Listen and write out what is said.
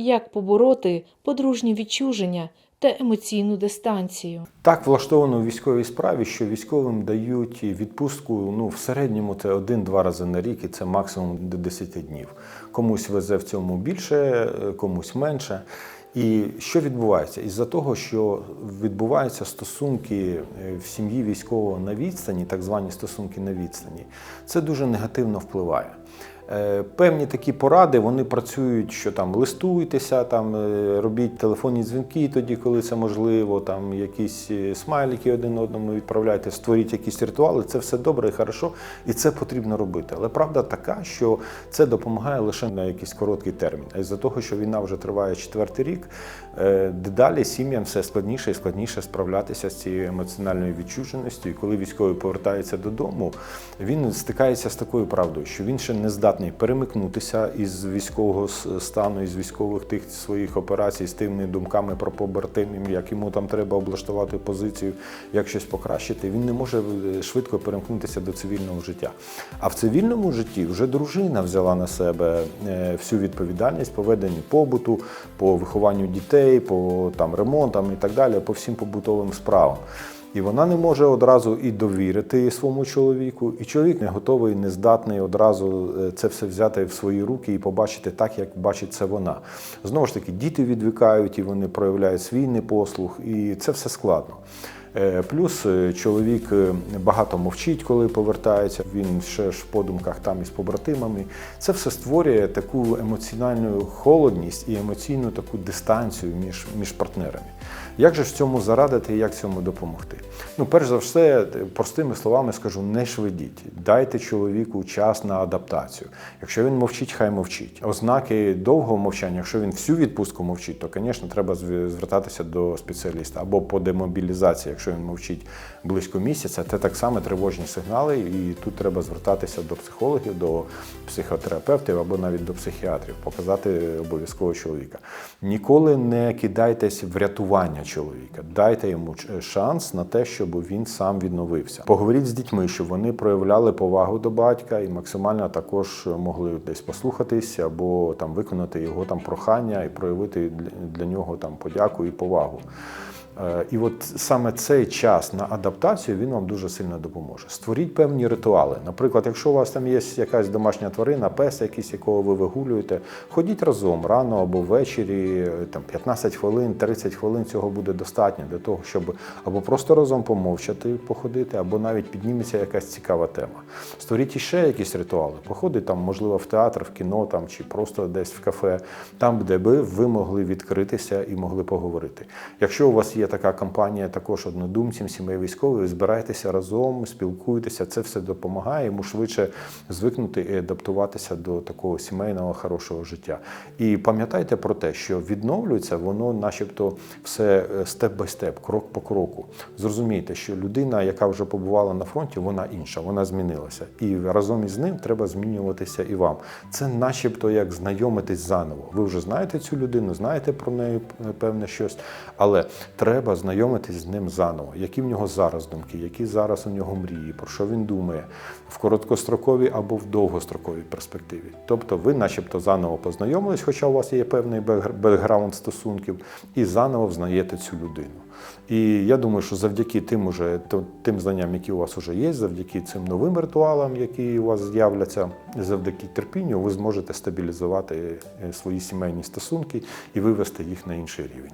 як побороти подружнє відчуження та емоційну дистанцію. Так влаштовано у військовій справі, що військовим дають відпустку ну, в середньому це один-два рази на рік, і це максимум до 10 днів. Комусь везе в цьому більше, е, комусь менше. І що відбувається? Із-за того, що відбуваються стосунки е, в сім'ї військового на відстані, так звані стосунки на відстані, це дуже негативно впливає. Е, Певні такі поради вони працюють, що там листуйтеся, там робіть телефонні дзвінки тоді, коли це можливо, там якісь е, смайлики один одному відправляйте, створіть якісь ритуали. Це все добре і хорошо, і це потрібно робити. Але правда така, що це допомагає лише на якийсь короткий термін. А із-за того, що війна вже триває четвертий рік, е, дедалі сім'ям все складніше і складніше справлятися з цією емоціональною відчуженістю. І коли військовий повертається додому, він стикається з такою правдою, що він ще не здатний перемикнутися із військового стану, із військових тих своїх операцій, з тими думками про побратимів, як йому там треба облаштувати позицію, як щось покращити. Він не може е, швидко перемкнутися до цивільного життя. А в цивільному житті вже дружина взяла на себе е, всю відповідальність по веденню побуту, по вихованню дітей, по там ремонтам і так далі, по всім побутовим справам. І вона не може одразу і довірити своєму чоловіку, і чоловік не готовий, не здатний одразу е, це все взяти в свої руки і побачити так, як бачить це вона. Знову ж таки, діти відвикають і вони проявляють свій непослух, і це все складно. Е, Плюс е, чоловік е, багато мовчить, коли повертається. Він ще ж в подумках там із побратимами. Це все створює таку емоціональну холодність і емоційну таку дистанцію між, між партнерами. Як же ж цьому зарадити і як цьому допомогти? Ну, перш за все, простими словами скажу, не швидіть. Дайте чоловіку час на адаптацію. Якщо він мовчить, хай мовчить. Ознаки довгого мовчання, якщо він всю відпустку мовчить, то, звісно, треба звертатися до спеціаліста або по демобілізації, якщо він мовчить близько місяця, це так само тривожні сигнали, і тут треба звертатися до психологів, до психотерапевтів або навіть до психіатрів, показати обов'язково чоловіка. Ніколи не кидайтесь в рятування чоловіка, дайте йому шанс на те, щоб він сам відновився. Поговоріть з дітьми, щоб вони проявляли повагу до батька і максимально також могли десь послухатись або там виконати його там прохання і проявити для, нього там подяку і повагу. Е, І от саме цей час на адаптацію він вам дуже сильно допоможе. Створіть певні ритуали. Наприклад, якщо у вас там є якась домашня тварина, пес, якийсь, якого ви вигулюєте, ходіть разом рано або ввечері, е, там 15 хвилин, 30 хвилин цього буде достатньо для того, щоб або просто разом помовчати, походити, або навіть підніметься якась цікава тема. Створіть іще якісь ритуали. Походить там, можливо, в театр, в кіно там чи просто десь в кафе, там, де би ви могли відкритися і могли поговорити. Якщо у вас є така компанія, також однодумців, сімей військових, збирайтеся разом, спілкуйтеся, це все допомагає йому швидше звикнути і адаптуватися до такого сімейного хорошого життя. І пам'ятайте про те, що відновлюється воно, начебто, все степ бай степ, крок по кроку. Зрозумійте, що людина, яка вже побувала на фронті, вона інша, вона змінилася. І разом із ним треба змінюватися і вам. Це начебто як знайомитись заново. Ви вже знаєте цю людину, знаєте про неї е, певне щось, але треба знайомитись з ним заново. Які в нього зараз думки, які зараз у нього мрії, про що він думає в короткостроковій або в довгостроковій перспективі. Тобто ви, начебто, заново познайомились, хоча у вас є певний бек- бекграунд стосунків, і заново взнаєте цю людину. І я думаю, що завдяки тим уже тим знанням, які у вас вже є, завдяки цим новим ритуалам, які у вас з'являться, завдяки терпінню, ви зможете стабілізувати е, свої сімейні стосунки і вивести їх на інший рівень.